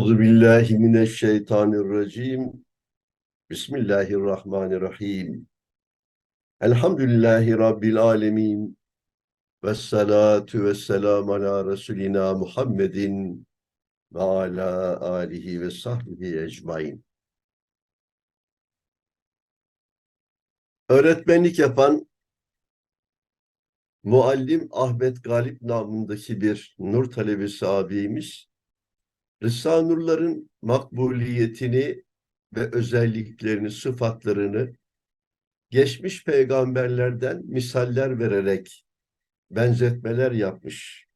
Euzu billahi mineşşeytanirracim. Bismillahirrahmanirrahim. Elhamdülillahi rabbil alamin. Ves salatu vesselam ala Resulina Muhammedin ve ala alihi ve sahbihi ecmain. Öğretmenlik yapan Muallim Ahmet Galip namındaki bir nur talebesi abimiz Rıza Nurların makbuliyetini ve özelliklerini, sıfatlarını geçmiş peygamberlerden misaller vererek benzetmeler yapmış.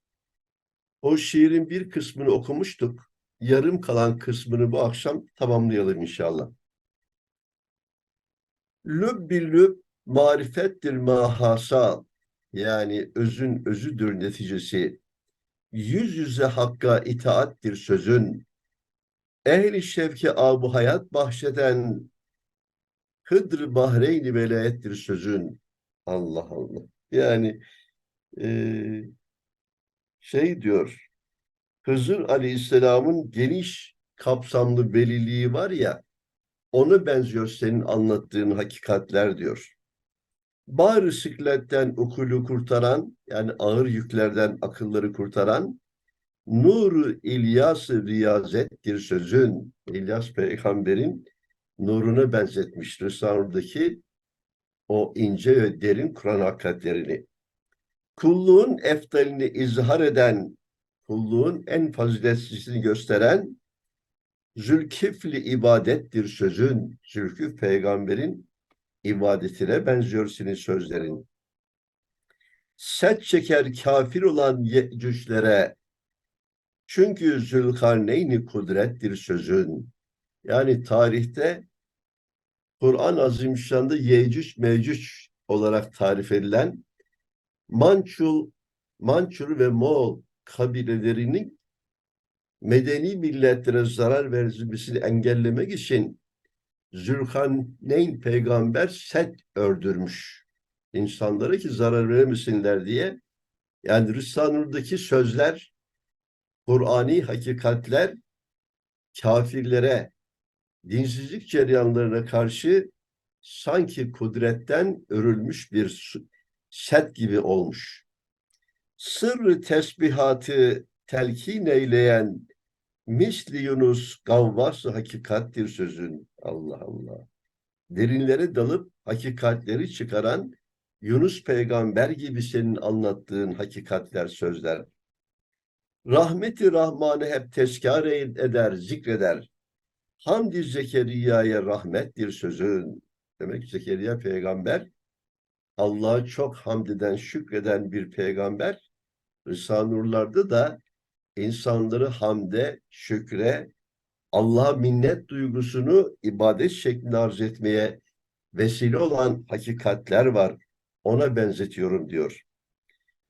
O şiirin bir kısmını okumuştuk. Yarım kalan kısmını bu akşam tamamlayalım inşallah. Lübbi lüb marifettir mahasal. Yani özün özüdür neticesi yüz yüze hakka itaattir sözün. Ehli şevke abu hayat bahşeden Hıdr Bahreyni velayettir sözün. Allah Allah. Yani e, şey diyor Hızır Aleyhisselam'ın geniş kapsamlı beliliği var ya onu benziyor senin anlattığın hakikatler diyor. Bağrı sikletten ukulu kurtaran, yani ağır yüklerden akılları kurtaran, nuru İlyas-ı riyazettir sözün. İlyas peygamberin nuruna benzetmiş Risale'deki o ince ve derin Kur'an hakikatlerini. Kulluğun eftalini izhar eden, kulluğun en faziletlisini gösteren Zülkifli ibadettir sözün. Zülkif peygamberin ibadetine benziyor senin sözlerin. Set çeker kafir olan Yecüclere çünkü Zülkarneyni kudrettir sözün. Yani tarihte Kur'an Azimüşşan'da Yecüc Mecüc olarak tarif edilen Mançul, Mançur ve Moğol kabilelerinin medeni milletlere zarar verilmesini engellemek için Zülkarneyn peygamber set ördürmüş. İnsanlara ki zarar veremesinler diye. Yani Risale-i sözler, Kur'ani hakikatler kafirlere, dinsizlik ceryanlarına karşı sanki kudretten örülmüş bir set gibi olmuş. Sırrı tesbihatı telkin eyleyen Misli Yunus gavvas hakikattir sözün. Allah Allah. Derinlere dalıp hakikatleri çıkaran Yunus peygamber gibi senin anlattığın hakikatler, sözler. Rahmeti Rahman'ı hep tezkar eder, zikreder. Hamdi Zekeriya'ya rahmettir sözün. Demek Zekeriya peygamber Allah'a çok hamd eden, şükreden bir peygamber. Rısa Nurlar'da da insanları hamde, şükre, Allah'a minnet duygusunu ibadet şeklinde arz etmeye vesile olan hakikatler var. Ona benzetiyorum diyor.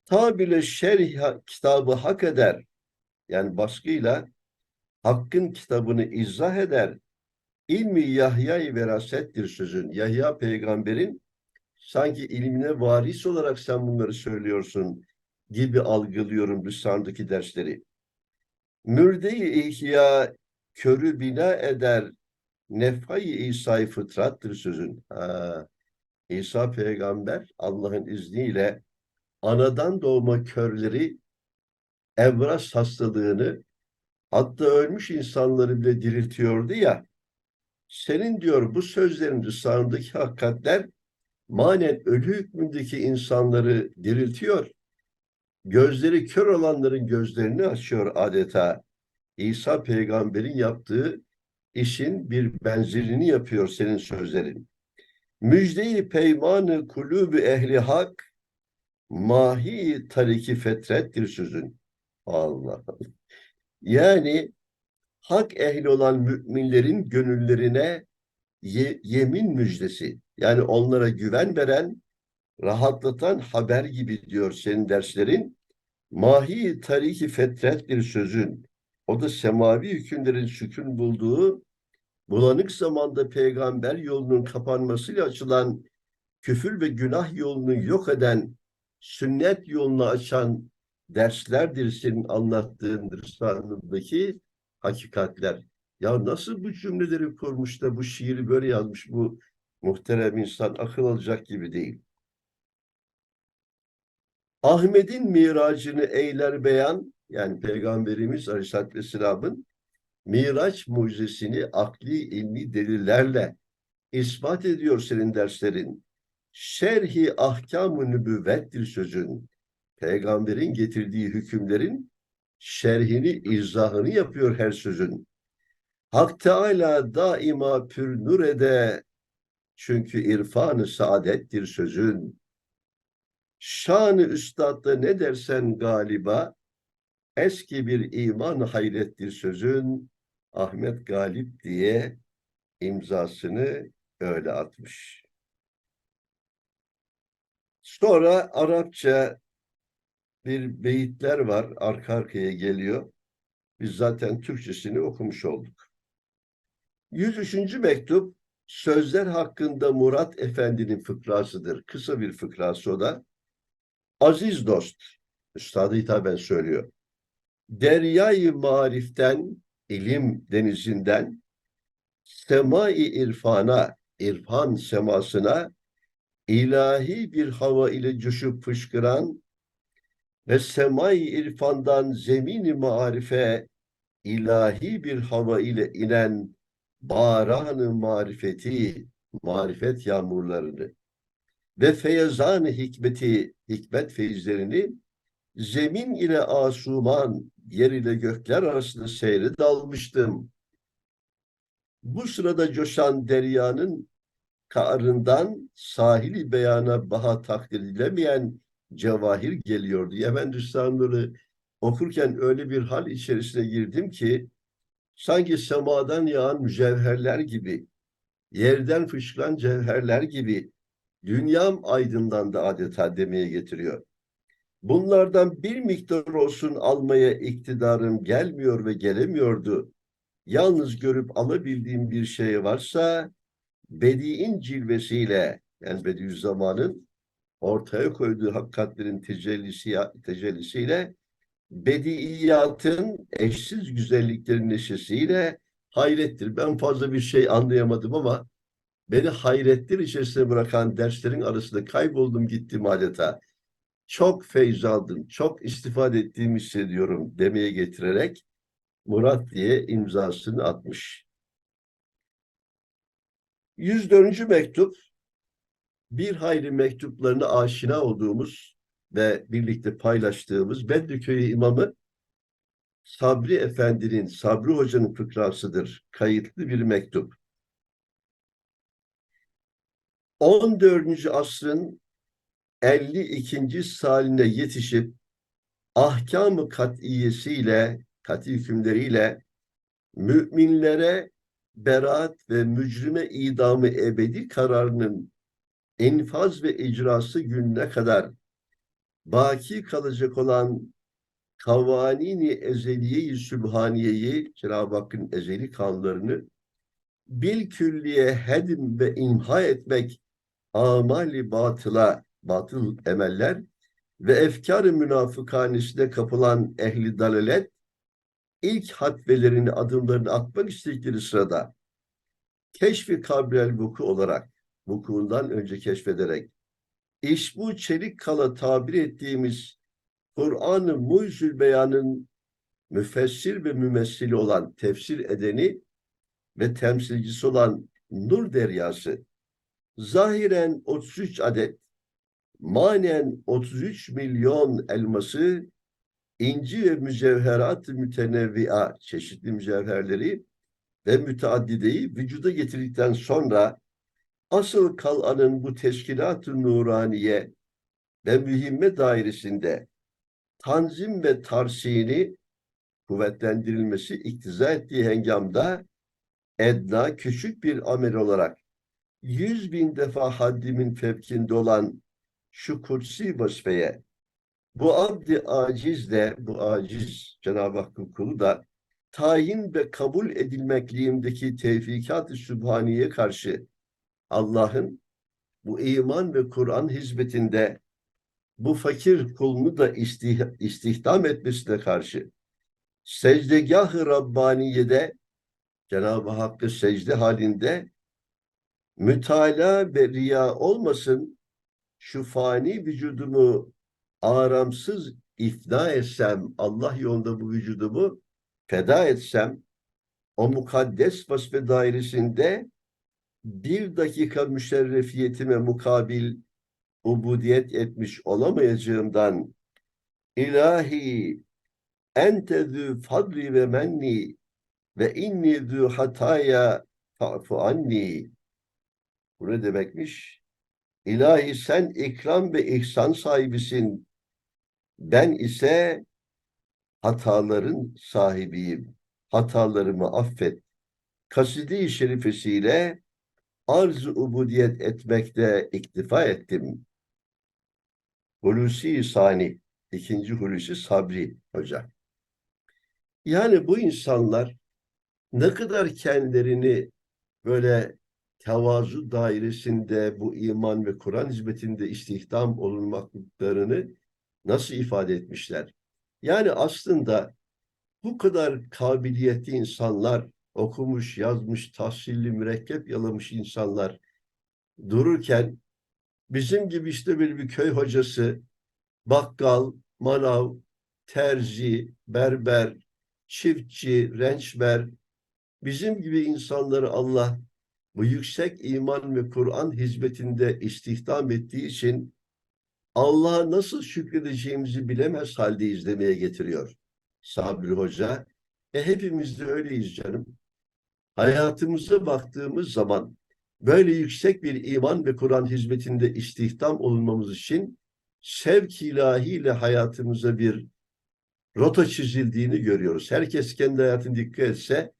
Ta bile şerh kitabı hak eder. Yani baskıyla Hakk'ın kitabını izah eder. İlmi Yahya'yı verasettir sözün. Yahya peygamberin sanki ilmine varis olarak sen bunları söylüyorsun gibi algılıyorum Rüssam'daki dersleri. Mürde-i ihya körü bina eder nefhay İsa'yı fıtrattır sözün. Ha, İsa peygamber Allah'ın izniyle anadan doğma körleri evras hastalığını hatta ölmüş insanları bile diriltiyordu ya senin diyor bu sözlerin sağındaki hakikatler manen ölü hükmündeki insanları diriltiyor gözleri kör olanların gözlerini açıyor adeta. İsa peygamberin yaptığı işin bir benzerini yapıyor senin sözlerin. Müjdeyi peymanı kulübü ehli hak mahi tariki fetrettir sözün. Allah. Yani hak ehli olan müminlerin gönüllerine ye, yemin müjdesi. Yani onlara güven veren rahatlatan haber gibi diyor senin derslerin. Mahi tarihi fetret bir sözün. O da semavi hükümlerin sükun bulduğu bulanık zamanda peygamber yolunun kapanmasıyla açılan küfür ve günah yolunu yok eden sünnet yolunu açan derslerdir senin anlattığın Risale'deki hakikatler. Ya nasıl bu cümleleri kurmuş da bu şiiri böyle yazmış bu muhterem insan akıl alacak gibi değil. Ahmet'in miracını eyler beyan, yani Peygamberimiz Aleyhisselatü Vesselam'ın Miraç mucizesini akli ilmi delillerle ispat ediyor senin derslerin. Şerhi ahkam-ı nübüvvettir sözün. Peygamberin getirdiği hükümlerin şerhini, izahını yapıyor her sözün. Hak Teala daima pür nur ede, çünkü irfanı saadettir sözün. Şanı üstadda ne dersen galiba, eski bir iman hayrettir sözün. Ahmet Galip diye imzasını öyle atmış. Sonra Arapça bir beyitler var, arka arkaya geliyor. Biz zaten Türkçesini okumuş olduk. 103. mektup sözler hakkında Murat Efendi'nin fıkrasıdır. Kısa bir fıkrası o da. Aziz dost, Üstad-ı hitaben söylüyor. Deryayı mariften, ilim denizinden, semai irfana, irfan semasına, ilahi bir hava ile coşup fışkıran ve semai irfandan zemini marife, ilahi bir hava ile inen baranı marifeti, marifet yağmurlarını ve feyzan hikmeti, hikmet feyizlerini zemin ile asuman, yer ile gökler arasında seyre dalmıştım. Bu sırada coşan deryanın karından sahili beyana baha takdir edilemeyen cevahir geliyordu. Yemen Düstanları okurken öyle bir hal içerisine girdim ki sanki semadan yağan mücevherler gibi, yerden fışkıran cevherler gibi dünyam aydınlandı adeta demeye getiriyor. Bunlardan bir miktar olsun almaya iktidarım gelmiyor ve gelemiyordu. Yalnız görüp alabildiğim bir şey varsa Bedi'in cilvesiyle yani Bediüzzaman'ın ortaya koyduğu hakikatlerin tecellisi, tecellisiyle Bediiyatın eşsiz güzelliklerin neşesiyle hayrettir. Ben fazla bir şey anlayamadım ama beni hayrettir içerisine bırakan derslerin arasında kayboldum gittim adeta. Çok feyz aldım, çok istifade ettiğimi hissediyorum demeye getirerek Murat diye imzasını atmış. 104. mektup bir hayli mektuplarına aşina olduğumuz ve birlikte paylaştığımız Bedriköy imamı Sabri Efendi'nin, Sabri Hoca'nın fıkrasıdır. Kayıtlı bir mektup. 14. asrın 52. saline yetişip ahkam-ı kat'iyesiyle, kat'i hükümleriyle müminlere beraat ve mücrime idamı ebedi kararının enfaz ve icrası gününe kadar baki kalacak olan kavanini ezeliye-i sübhaniyeyi, Cenab-ı Hakk'ın ezeli kanunlarını bil külliye hedim ve imha etmek amali batıla, batıl emeller ve efkar-ı münafıkanesine kapılan ehli dalalet ilk hatvelerini, adımlarını atmak istedikleri sırada keşfi kabrel vuku olarak, vukuundan önce keşfederek iş bu çelik kala tabir ettiğimiz Kur'an-ı Mucizül Beyan'ın müfessir ve mümessili olan tefsir edeni ve temsilcisi olan Nur Deryası zahiren 33 adet manen 33 milyon elması inci ve mücevherat mütenevvia çeşitli mücevherleri ve müteaddideyi vücuda getirdikten sonra asıl kalanın bu teşkilat-ı nuraniye ve mühimme dairesinde tanzim ve tarsini kuvvetlendirilmesi iktiza ettiği hengamda edna küçük bir amel olarak yüz bin defa haddimin fevkinde olan şu kutsi vazifeye bu abdi acizle, bu aciz Cenab-ı Hakk'ın kulu da tayin ve kabul edilmekliğimdeki tevfikat-ı sübhaniye karşı Allah'ın bu iman ve Kur'an hizmetinde bu fakir kulunu da istih istihdam etmesine karşı secdegah-ı Rabbaniye'de Cenab-ı Hakk'ı secde halinde mütalaa ve riya olmasın şu fani vücudumu aramsız ifna etsem, Allah yolunda bu vücudumu feda etsem, o mukaddes vasfe dairesinde bir dakika müşerrefiyetime mukabil ubudiyet etmiş olamayacağımdan ilahi ente zü fadli ve menni ve inni zü hataya fa'fu anni bu ne demekmiş? İlahi sen ikram ve ihsan sahibisin. Ben ise hataların sahibiyim. Hatalarımı affet. Kasidi-i şerifesiyle arz-ı ubudiyet etmekte iktifa ettim. Hulusi Sani, ikinci Hulusi Sabri Hoca. Yani bu insanlar ne kadar kendilerini böyle tevazu dairesinde bu iman ve Kur'an hizmetinde istihdam olunmaklarını nasıl ifade etmişler? Yani aslında bu kadar kabiliyetli insanlar, okumuş, yazmış, tahsilli, mürekkep yalamış insanlar dururken bizim gibi işte böyle bir köy hocası, bakkal, manav, terzi, berber, çiftçi, rençber, bizim gibi insanları Allah bu yüksek iman ve Kur'an hizmetinde istihdam ettiği için Allah'a nasıl şükredeceğimizi bilemez halde izlemeye getiriyor Sabri Hoca. E hepimiz de öyleyiz canım. Hayatımıza baktığımız zaman böyle yüksek bir iman ve Kur'an hizmetinde istihdam olunmamız için sevk ilahiyle hayatımıza bir rota çizildiğini görüyoruz. Herkes kendi hayatına dikkat etse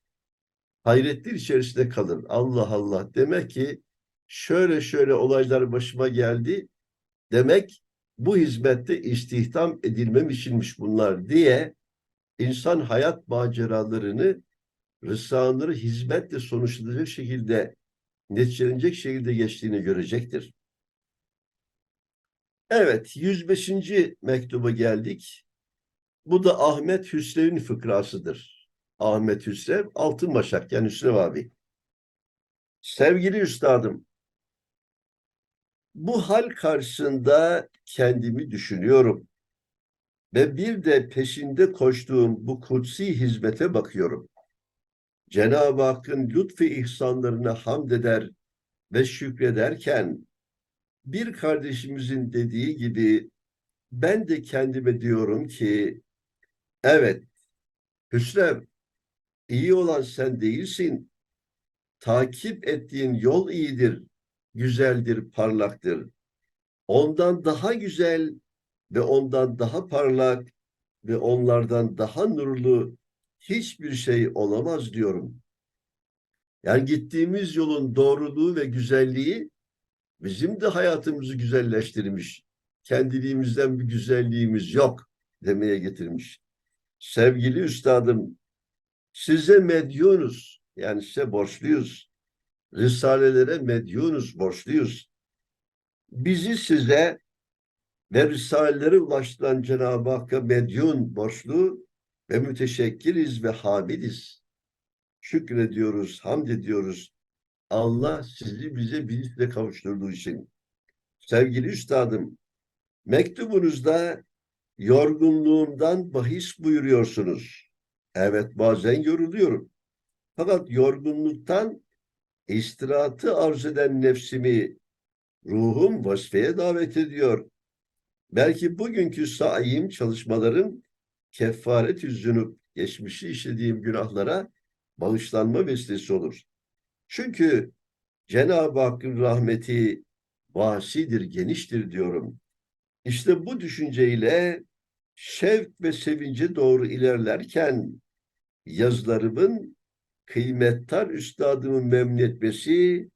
hayretler içerisinde kalır. Allah Allah. Demek ki şöyle şöyle olaylar başıma geldi. Demek bu hizmette istihdam edilmem içinmiş bunlar diye insan hayat maceralarını rısaları hizmetle sonuçlanacak şekilde neticelenecek şekilde geçtiğini görecektir. Evet, 105. mektuba geldik. Bu da Ahmet Hüsrev'in fıkrasıdır. Ahmet Hüsrev, Altın Başak yani Hüsrev abi. Sevgili üstadım, bu hal karşısında kendimi düşünüyorum. Ve bir de peşinde koştuğum bu kutsi hizmete bakıyorum. Cenab-ı Hakk'ın lütfu ihsanlarına hamd eder ve şükrederken bir kardeşimizin dediği gibi ben de kendime diyorum ki evet Hüsrev iyi olan sen değilsin. Takip ettiğin yol iyidir, güzeldir, parlaktır. Ondan daha güzel ve ondan daha parlak ve onlardan daha nurlu hiçbir şey olamaz diyorum. Yani gittiğimiz yolun doğruluğu ve güzelliği bizim de hayatımızı güzelleştirmiş. Kendiliğimizden bir güzelliğimiz yok demeye getirmiş. Sevgili üstadım, size medyunuz, yani size borçluyuz. Risalelere medyunuz, borçluyuz. Bizi size ve risalelere ulaştıran Cenab-ı Hakk'a medyun borçlu ve müteşekkiriz ve hamidiz. Şükrediyoruz, hamd ediyoruz. Allah sizi bize birlikte kavuşturduğu için. Sevgili üstadım, mektubunuzda yorgunluğumdan bahis buyuruyorsunuz. Evet bazen yoruluyorum. Fakat yorgunluktan istirahatı arz eden nefsimi ruhum vasfeye davet ediyor. Belki bugünkü saim çalışmalarım kefaret zünub geçmişi işlediğim günahlara bağışlanma vesilesi olur. Çünkü Cenab-ı Hakk'ın rahmeti vasidir, geniştir diyorum. İşte bu düşünceyle şevk ve sevince doğru ilerlerken yazılarımın kıymettar üstadımın memnun etmesi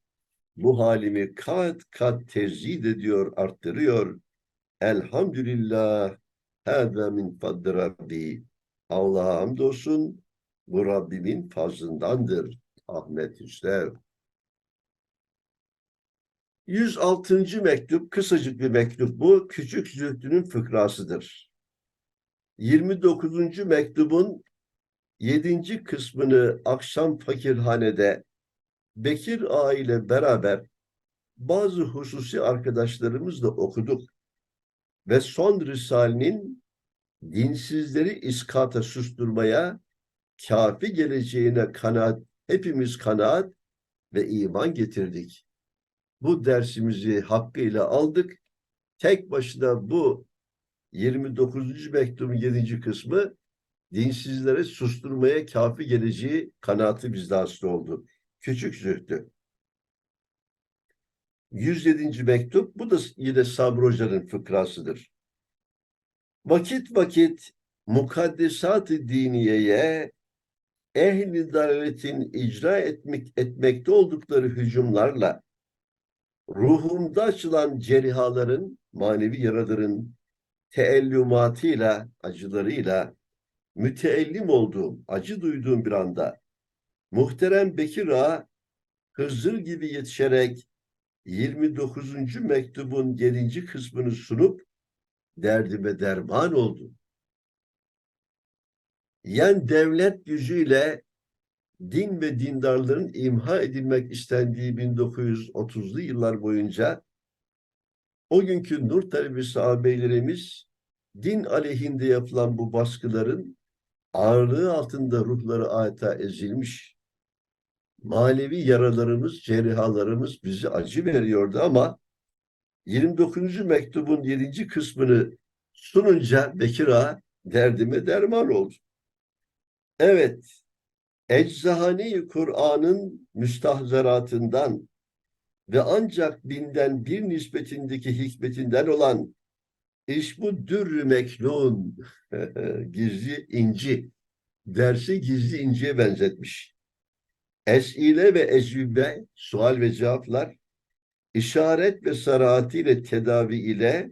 bu halimi kat kat tezid ediyor, arttırıyor. Elhamdülillah hâzâ min fadli Rabbi. Allah'a hamdolsun bu Rabbimin fazlındandır. Ahmet Hüsrev. 106. mektup, kısacık bir mektup bu. Küçük Zühtü'nün fıkrasıdır. 29. mektubun yedinci kısmını akşam fakirhanede Bekir Ağa ile beraber bazı hususi arkadaşlarımızla okuduk. Ve son Risale'nin dinsizleri iskata susturmaya kafi geleceğine kanaat, hepimiz kanaat ve iman getirdik. Bu dersimizi hakkıyla aldık. Tek başına bu 29. mektubun 7. kısmı dinsizlere susturmaya kafi geleceği kanaati bizde hasıl oldu. Küçük zühdü. 107. mektup bu da yine Sabri Hoca'nın fıkrasıdır. Vakit vakit mukaddesat-ı diniyeye ehli dalaletin icra etmek, etmekte oldukları hücumlarla ruhumda açılan cerihaların, manevi yaraların teellümatıyla, acılarıyla müteellim olduğum, acı duyduğum bir anda muhterem Bekir Ağa Hızır gibi yetişerek 29. mektubun 7. kısmını sunup derdime derman oldu. Yani devlet gücüyle din ve dindarların imha edilmek istendiği 1930'lu yıllar boyunca o günkü Nur talebesi ağabeylerimiz din aleyhinde yapılan bu baskıların ağırlığı altında ruhları adeta ezilmiş. Manevi yaralarımız, cerihalarımız bizi acı veriyordu ama 29. mektubun 7. kısmını sununca Bekir Ağa derdime derman oldu. Evet, Eczahane-i Kur'an'ın müstahzaratından ve ancak binden bir nispetindeki hikmetinden olan iş bu dürrü meknun, gizli inci, dersi gizli inciye benzetmiş. Es'ile ve ecvibe, sual ve cevaplar, işaret ve saratiyle tedavi ile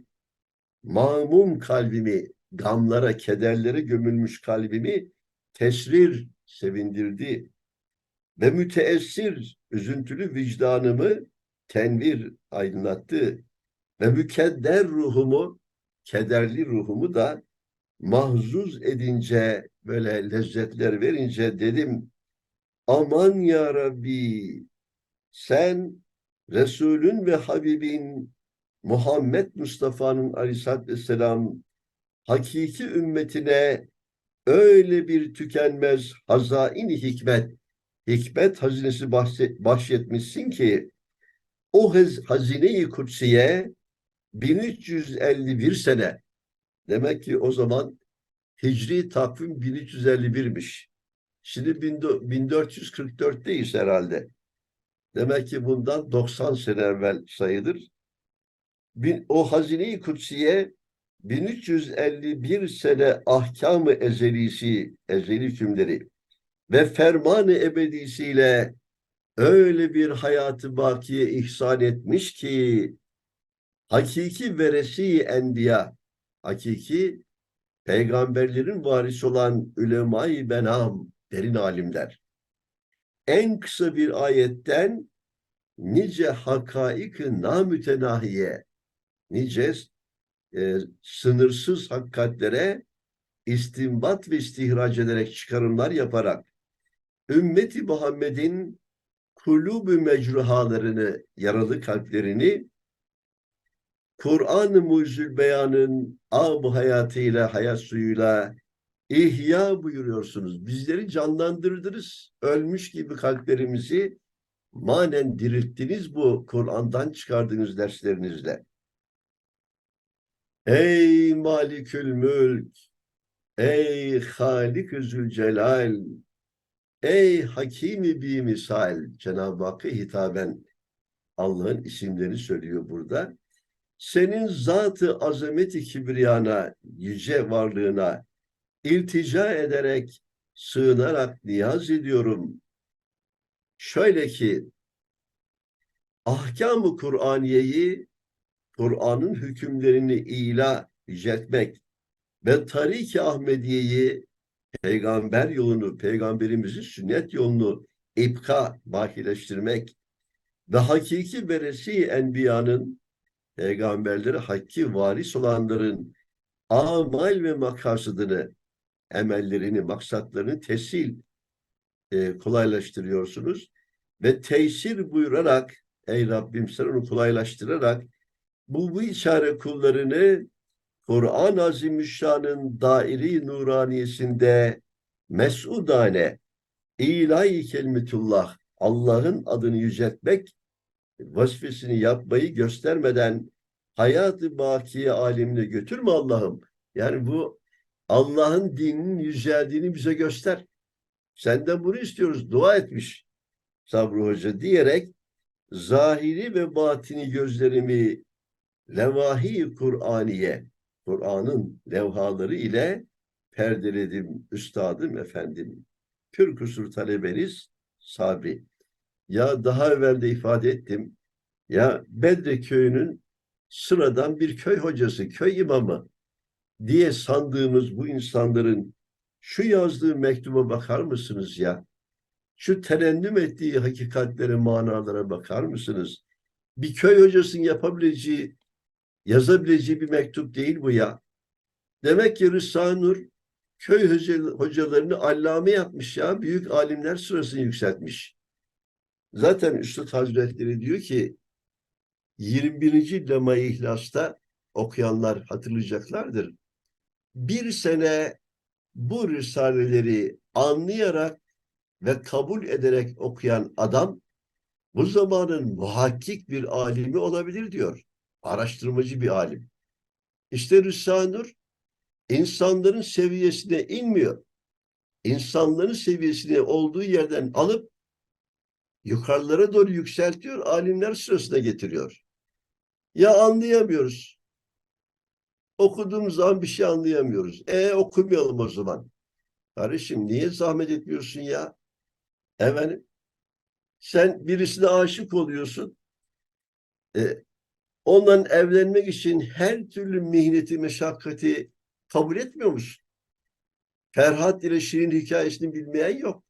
mamum kalbimi, gamlara, kederlere gömülmüş kalbimi tesrir sevindirdi ve müteessir, üzüntülü vicdanımı tenvir aydınlattı ve mükedder ruhumu, kederli ruhumu da mahzuz edince, böyle lezzetler verince dedim, aman ya Rabbi, sen Resulün ve Habibin Muhammed Mustafa'nın aleyhissalatü vesselam hakiki ümmetine öyle bir tükenmez hazain hikmet, hikmet hazinesi bahşetmişsin ki o hazine-i kutsiye 1351 sene demek ki o zaman Hicri takvim 1351'miş. Şimdi 1444'teyiz herhalde. Demek ki bundan 90 sene evvel sayılır. O hazine-i kutsiye 1351 sene ahkamı ezelisi, ezeli hükümleri ve fermanı ebedisiyle öyle bir hayatı bakiye ihsan etmiş ki hakiki veresi enbiya, hakiki peygamberlerin varisi olan ulema-i benam, derin alimler. En kısa bir ayetten nice hakaik-ı namütenahiye, nice e, sınırsız hakikatlere istinbat ve istihraç ederek çıkarımlar yaparak ümmeti Muhammed'in kulübü mecruhalarını, yaralı kalplerini Kur'an-ı Mucizül Beyan'ın ab hayatıyla, hayat suyuyla ihya buyuruyorsunuz. Bizleri canlandırdınız. Ölmüş gibi kalplerimizi manen dirilttiniz bu Kur'an'dan çıkardığınız derslerinizle. Ey Malikül Mülk, ey Halik-ı Zülcelal, ey Hakimi bi misal, Cenab-ı Hakk'a hitaben Allah'ın isimlerini söylüyor burada. Senin zatı azameti kibriyana, yüce varlığına iltica ederek, sığınarak niyaz ediyorum. Şöyle ki, ahkam-ı Kur'aniyeyi Kur'an'ın hükümlerini ila yüceltmek ve Tarik-i Ahmediye'yi peygamber yolunu, peygamberimizin sünnet yolunu ipka, bakileştirmek ve hakiki veresi enbiyanın peygamberleri hakki varis olanların amal ve makasıdını emellerini, maksatlarını tessil e, kolaylaştırıyorsunuz. Ve tesir buyurarak ey Rabbim sen onu kolaylaştırarak bu bu içare kullarını Kur'an-ı Azimüşşan'ın dairi nuraniyesinde mesudane ilahi kelimetullah Allah'ın adını yüceltmek vazifesini yapmayı göstermeden hayatı bakiye alemine götürme Allah'ım. Yani bu Allah'ın dininin yüceldiğini bize göster. Senden bunu istiyoruz. Dua etmiş Sabri Hoca diyerek zahiri ve batini gözlerimi levahi Kur'aniye, Kur'an'ın levhaları ile perdeledim üstadım efendim. Pür kusur talebeniz Sabri. Ya daha evvel de ifade ettim. Ya Bedre köyünün sıradan bir köy hocası, köy imamı diye sandığımız bu insanların şu yazdığı mektuba bakar mısınız ya? Şu terennüm ettiği hakikatlere, manalara bakar mısınız? Bir köy hocasının yapabileceği, yazabileceği bir mektup değil bu ya. Demek ki Rıza Nur köy hocalarını allame yapmış ya. Büyük alimler sırasını yükseltmiş. Zaten Üstad Hazretleri diyor ki 21. Lema-i İhlas'ta okuyanlar hatırlayacaklardır. Bir sene bu risaleleri anlayarak ve kabul ederek okuyan adam bu zamanın muhakkik bir alimi olabilir diyor. Araştırmacı bir alim. İşte Rüsâ Nur insanların seviyesine inmiyor. İnsanların seviyesine olduğu yerden alıp yukarılara doğru yükseltiyor, alimler sırasına getiriyor. Ya anlayamıyoruz. Okuduğumuz zaman bir şey anlayamıyoruz. E okumayalım o zaman. Kardeşim niye zahmet etmiyorsun ya? Efendim, sen birisine aşık oluyorsun. E, ondan evlenmek için her türlü mihneti, meşakkati kabul etmiyor musun? Ferhat ile Şirin hikayesini bilmeyen yok.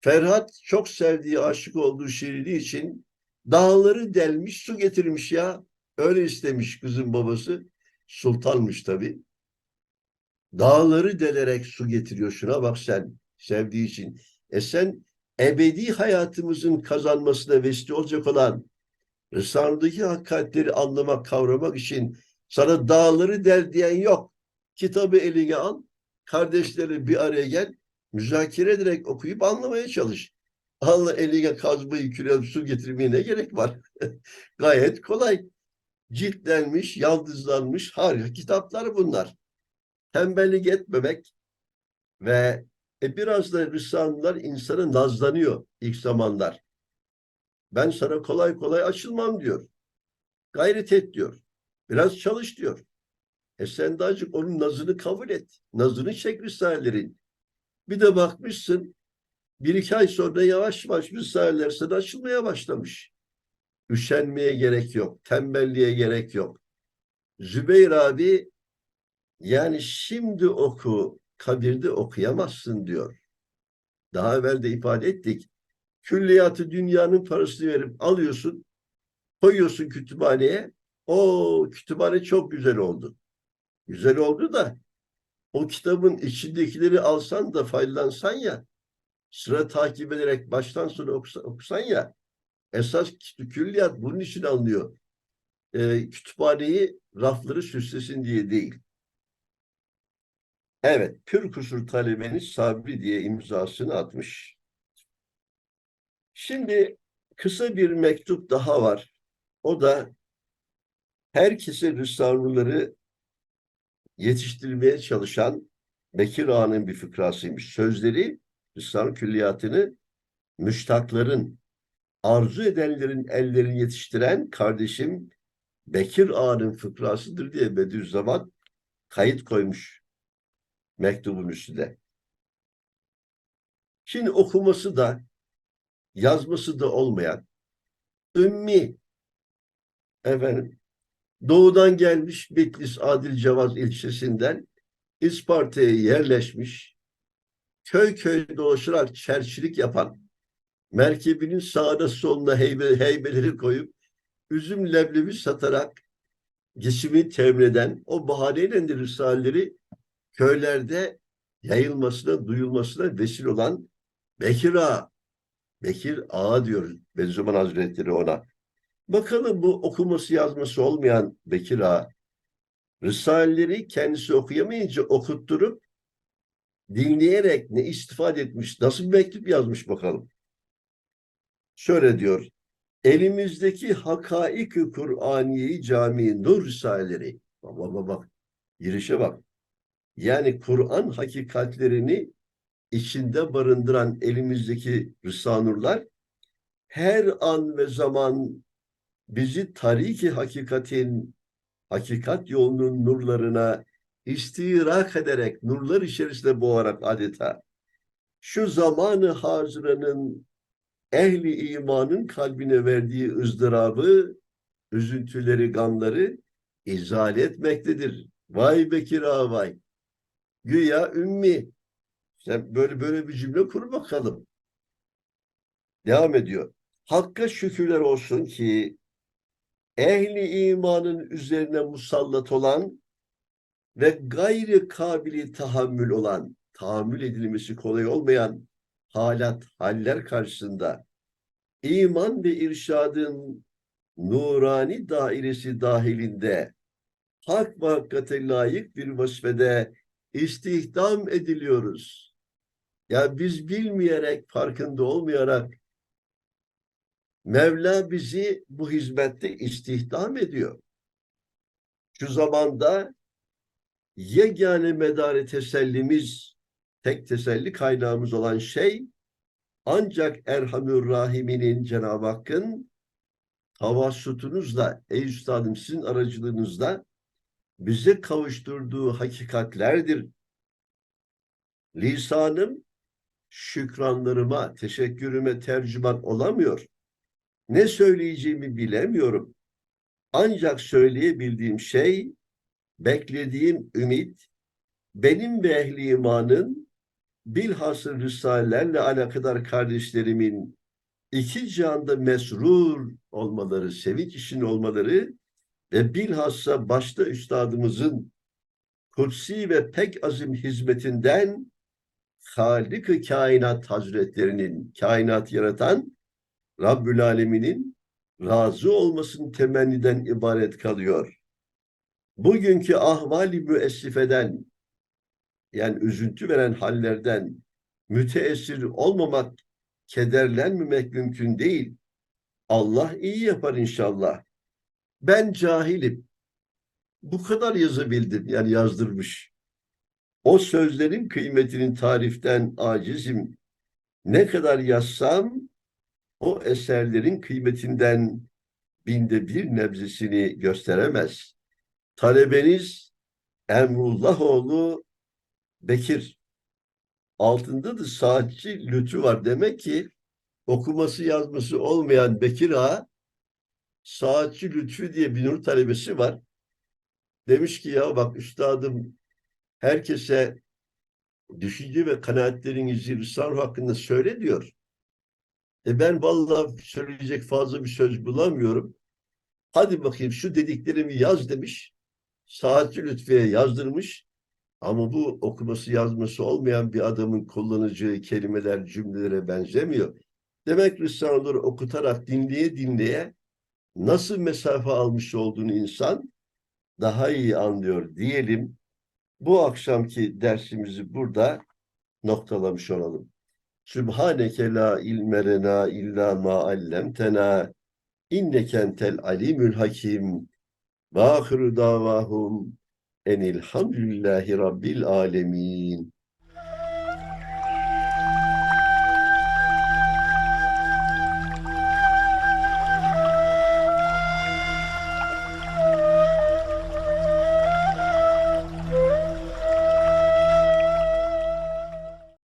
Ferhat çok sevdiği, aşık olduğu Şirin'i için dağları delmiş, su getirmiş ya. Öyle istemiş kızın babası. Sultanmış tabii. Dağları delerek su getiriyor. Şuna bak sen sevdiği için. E sen ebedi hayatımızın kazanmasına vesile olacak olan Risale'deki hakikatleri anlamak, kavramak için sana dağları del diyen yok. Kitabı eline al, kardeşleri bir araya gel, müzakere ederek okuyup anlamaya çalış. Allah eline kazmayı, küre su getirmeye ne gerek var? Gayet kolay. Ciltlenmiş, yaldızlanmış harika kitaplar bunlar. Tembellik etmemek ve e, biraz da Hristiyanlar insanı nazlanıyor ilk zamanlar. Ben sana kolay kolay açılmam diyor. Gayret et diyor. Biraz çalış diyor. E sen de azıcık onun nazını kabul et. Nazını çek Risalelerin. Bir de bakmışsın bir iki ay sonra yavaş yavaş Risaleler sana açılmaya başlamış. Üşenmeye gerek yok. Tembelliğe gerek yok. Zübeyir abi yani şimdi oku, kabirde okuyamazsın diyor. Daha evvel de ifade ettik. Külliyatı dünyanın parasını verip alıyorsun, koyuyorsun kütüphaneye. O kütüphane çok güzel oldu. Güzel oldu da o kitabın içindekileri alsan da faydalansan ya, sıra takip ederek baştan sona okusan, ya, esas külliyat bunun için alınıyor. Ee, kütüphaneyi rafları süslesin diye değil. Evet, pür kusur talebeniz Sabri diye imzasını atmış. Şimdi kısa bir mektup daha var. O da herkese Risale'leri yetiştirmeye çalışan Bekir Ağa'nın bir fıkrasıymış. Sözleri Risale külliyatını müştakların, arzu edenlerin ellerini yetiştiren kardeşim Bekir Ağa'nın fıkrasıdır diye Bediüzzaman kayıt koymuş mektubun üstünde. Şimdi okuması da yazması da olmayan ümmi efendim doğudan gelmiş Bitlis Adil Cevaz ilçesinden İsparta'ya yerleşmiş köy köy dolaşarak çerçilik yapan merkebinin sağına soluna heybe, heybeleri koyup üzüm leblebi satarak geçimi temin eden o bahaneyle de risaleleri köylerde yayılmasına, duyulmasına vesile olan Bekir Ağa. Bekir Ağa diyor Bediüzzaman Hazretleri ona. Bakalım bu okuması yazması olmayan Bekir Ağa, Risaleleri kendisi okuyamayınca okutturup dinleyerek ne istifade etmiş, nasıl bir mektup yazmış bakalım. Şöyle diyor, elimizdeki hakaik-i Kur'aniye-i Cami Nur Risaleleri, bak bak bak, girişe bak. Yani Kur'an hakikatlerini içinde barındıran elimizdeki Risale-i her an ve zaman bizi tariki hakikatin, hakikat yolunun nurlarına istirak ederek, nurlar içerisinde boğarak adeta şu zamanı hazıranın ehli imanın kalbine verdiği ızdırabı, üzüntüleri, gamları izale etmektedir. Vay Bekir vay. Güya ümmi. Sen böyle böyle bir cümle kur bakalım. Devam ediyor. Hakka şükürler olsun ki ehli imanın üzerine musallat olan ve gayri kabili tahammül olan, tahammül edilmesi kolay olmayan halat, haller karşısında iman ve irşadın nurani dairesi dahilinde hak ve hakikate layık bir vasfede istihdam ediliyoruz. Ya biz bilmeyerek, farkında olmayarak Mevla bizi bu hizmette istihdam ediyor. Şu zamanda yegane medarı tesellimiz, tek teselli kaynağımız olan şey ancak Erhamür Rahim'inin Cenab-ı Hakk'ın havassutunuzla, ey üstadım sizin aracılığınızla bize kavuşturduğu hakikatlerdir. Lisanım şükranlarıma, teşekkürüme tercüman olamıyor. Ne söyleyeceğimi bilemiyorum. Ancak söyleyebildiğim şey, beklediğim ümit, benim ve ehli imanın bilhassa Risalelerle alakadar kardeşlerimin iki cihanda mesrur olmaları, sevinç için olmaları ve bilhassa başta üstadımızın kutsi ve pek azim hizmetinden Halik-i Kainat Hazretlerinin, kainat yaratan Rabbül Alemin'in razı olmasının temenniden ibaret kalıyor. Bugünkü ahvali müessifeden yani üzüntü veren hallerden müteessir olmamak, kederlenmemek mümkün değil. Allah iyi yapar inşallah. Ben cahilim. Bu kadar yazabildim yani yazdırmış. O sözlerin kıymetinin tariften acizim. Ne kadar yazsam o eserlerin kıymetinden binde bir nebzesini gösteremez. Talebeniz Emrullahoğlu Bekir. Altında da saatçi lütü var. Demek ki okuması yazması olmayan Bekir Ağa saatçi Lütfü diye bir nur talebesi var. Demiş ki ya bak üstadım herkese düşünce ve kanaatlerinizi Risale hakkında söyle diyor. E ben vallahi söyleyecek fazla bir söz bulamıyorum. Hadi bakayım şu dediklerimi yaz demiş. Saatçi Lütfiye yazdırmış. Ama bu okuması yazması olmayan bir adamın kullanacağı kelimeler cümlelere benzemiyor. Demek Risale'leri okutarak dinleye dinleye nasıl mesafe almış olduğunu insan daha iyi anlıyor diyelim. Bu akşamki dersimizi burada noktalamış olalım. Sübhaneke la ilme lena illa ma allemtena inneke entel alimül hakim ve ahiru davahum enilhamdülillahi rabbil alemin.